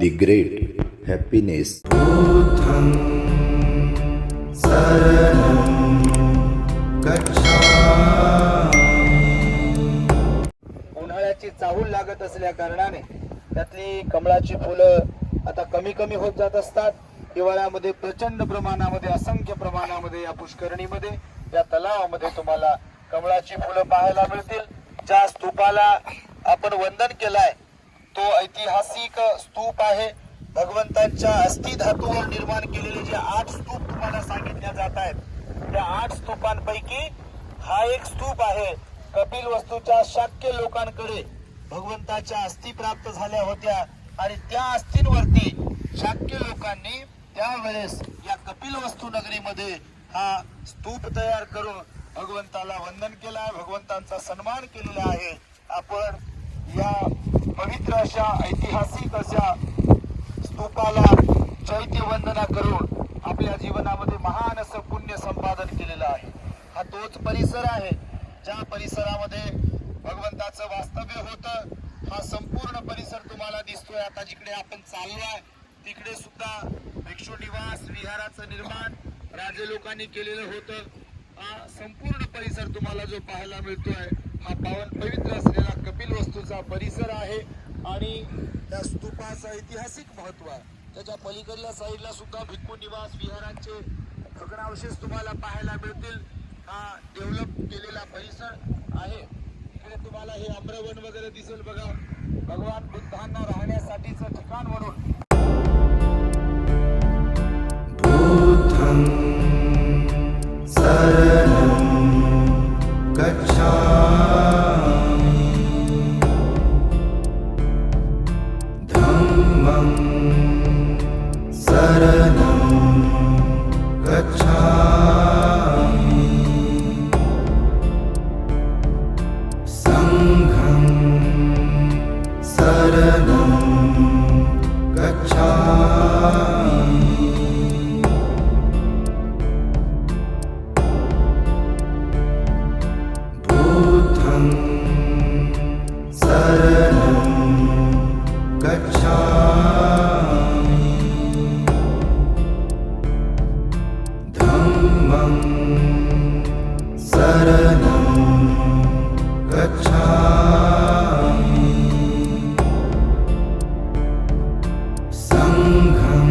The great happiness. उन्हाळ्याची चाहूल लागत असल्या कारणाने त्यातली कमळाची फुलं आता कमी कमी होत जात असतात. हिवाळ्यामध्ये प्रचंड प्रमाणामध्ये असंख्य प्रमाणामध्ये या पुष्करणीमध्ये या तलावामध्ये तुम्हाला कमळाची फुलं पाहायला मिळतील. ज्या स्तूपाला आपण वंदन केलाय तो ऐतिहासिक स्तूप आहे. भगवंतांच्या अस्थि धातूवर निर्माण केलेले जे आठ स्तूप तुम्हाला सांगितल्या जात आहेत त्या आठ स्तूपांपैकी हा एक स्तूप आहे. कपिल वस्तूच्या शाक्य लोकांकडे भगवंताच्या अस्थि प्राप्त झाल्या होत्या आणि त्या अस्थींवरती शाक्य लोकांनी त्यावेळेस या कपिल वस्तू नगरीमध्ये हा स्तूप तयार करून भगवंताला वंदन केलं आहे भगवंतांचा सन्मान केलेला आहे. आपण या पवित्र अशा ऐतिहासिक अशा स्तूपाला चैत्य वंदना करून आपल्या जीवनामध्ये महान असं पुण्य संपादन केलेलं आहे. हा तोच परिसर आहे ज्या परिसरामध्ये भगवंताचं वास्तव्य होतं. हा संपूर्ण परिसर तुम्हाला दिसतोय. आता जिकडे आपण चाललोय तिकडे सुद्धा भिक्षू निवास विहाराचं निर्माण राजे लोकांनी केलेलं होतं. हा संपूर्ण परिसर तुम्हाला जो पाहायला मिळतोय हा पावन पवित्र स्तूपाचा परिसर आहे आणि त्या स्तूपाचं ऐतिहासिक महत्त्व आहे. त्याच्या पलीकडल्या साईडला सुद्धा भिक्खू निवास विहारांचे भग्नावशेष तुम्हाला पाहायला मिळतील. हा डेव्हलप केलेला परिसर आहे. इकडे तुम्हाला हे आम्रवन वगैरे दिसेल बघा. भगवान बुद्धांना राहण्यासाठीचं ठिकाण म्हणून. त्वं शरणं गच्छामि। सङ्घं शरणं गच्छामि। भूतम् शरणं र कक्षा संघं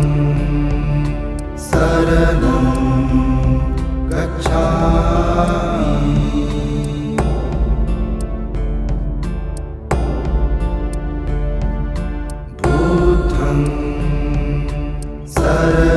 शरम् कक्षामि शरण